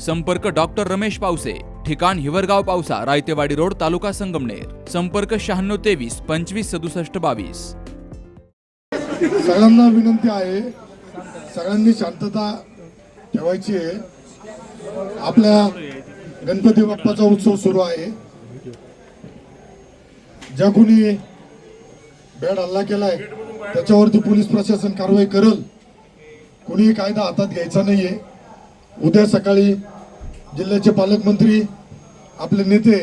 संपर्क डॉक्टर रमेश पावसे ठिकाण हिवरगाव पावसा रायतेवाडी रोड तालुका संगमनेर. संपर्क शहाण्णव तेवीस पंचवीस सदुसष्ट बावीस. सगळ्यांना विनंती आहे सगळ्यांनी शांतता ठेवायची आहे. आपल्या गणपती बाप्पाचा उत्सव सुरू आहे. ज्या कोणी बेड हल्ला केलाय त्याच्यावरती पोलीस प्रशासन कारवाई करल. कुणीही कायदा हातात घ्यायचा नाहीये. उद्या सकाळी जिल्ह्याचे पालकमंत्री आपले नेते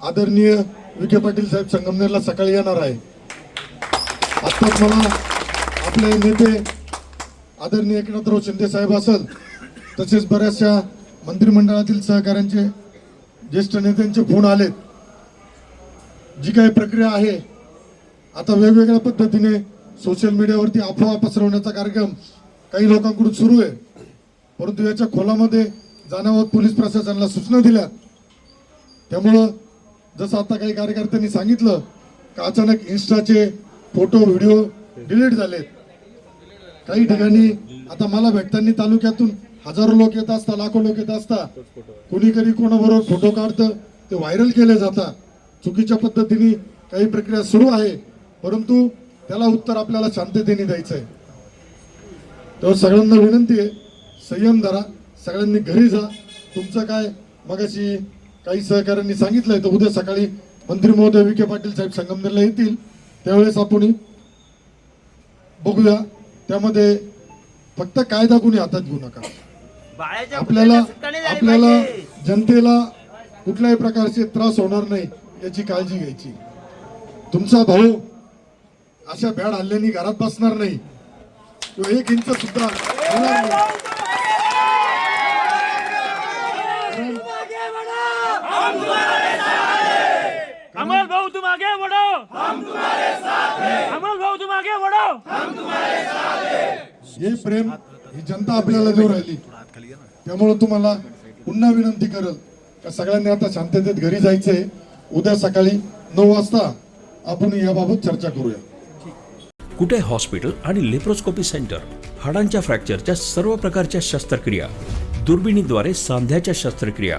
आदरणीय विखे पाटील साहेब संगमनेरला सकाळी येणार आहे. आत्ताच मला आपले नेते आदरणीय एकनाथराव शिंदे साहेब असेल तसेच बऱ्याचशा मंत्रिमंडळातील सहकाऱ्यांचे ज्येष्ठ नेत्यांचे फोन आलेत. जी काही प्रक्रिया आहे आता वेगवेगळ्या पद्धतीने सोशल मीडियावरती अफवा पसरवण्याचा कार्यक्रम काही लोकांकडून सुरू आहे. परंतु याच्या खोलामध्ये जाण्यावर पोलीस प्रशासनाला सूचना दिल्या. त्यामुळं जसं आता काही कार्यकर्त्यांनी सांगितलं का अचानक इन्स्टाचे फोटो व्हिडिओ डिलीट झालेत. काही ठिकाणी आता मला भेटताना तालुक्यातून हजारो लोक येत असता लाखो लोक येत असता कोणी कधी कोणाबरोबर फोटो काढतं ते व्हायरल केले जातात चुकीच्या पद्धतीने काही प्रक्रिया सुरू आहे परंतु त्याला उत्तर आपल्याला शांततेने द्यायचं आहे तर सगळ्यांना विनंती आहे संयम धरा सगळ्यांनी घरी जा. तुमचं काय? मगाशी काही सहकाऱ्यांनी सांगितलंय तर उद्या सकाळी मंत्री महोदय विखे पाटील साहेब संगमनेरला येतील. त्यावेळेस आपण बघूया. त्यामध्ये फक्त कायदा कोणी हातात घेऊ नका. आपल्याला आपल्याला. जनतेला कुठल्याही प्रकारचे त्रास होणार नाही याची काळजी घ्यायची. तुमचा भाऊ अशा भ्याड हल्ल्यानी घरात बसणार नाही. किंवा एक इंच सुद्धा होणार नाही अमल भाऊ तुम आगे बढ़ो हम तुम्हारे साथ हैं अमल भाऊ तुम आगे बढ़ो हे प्रेम ही जनता आपल्याला देऊ राहिली. त्यामुळे तुम्हाला पुन्हा विनंती करल का सगळ्यांनी आता शांततेत घरी जायचंय. उद्या सकाळी नऊ वाजता आपण याबाबत चर्चा करूया. कुटे हॉस्पिटल आणि लेप्रोस्कोपी सेंटर? हाडांच्या फ्रॅक्चरच्या सर्व प्रकारच्या शस्त्रक्रिया. दुर्बिणीद्वारे सांध्याच्या शस्त्रक्रिया.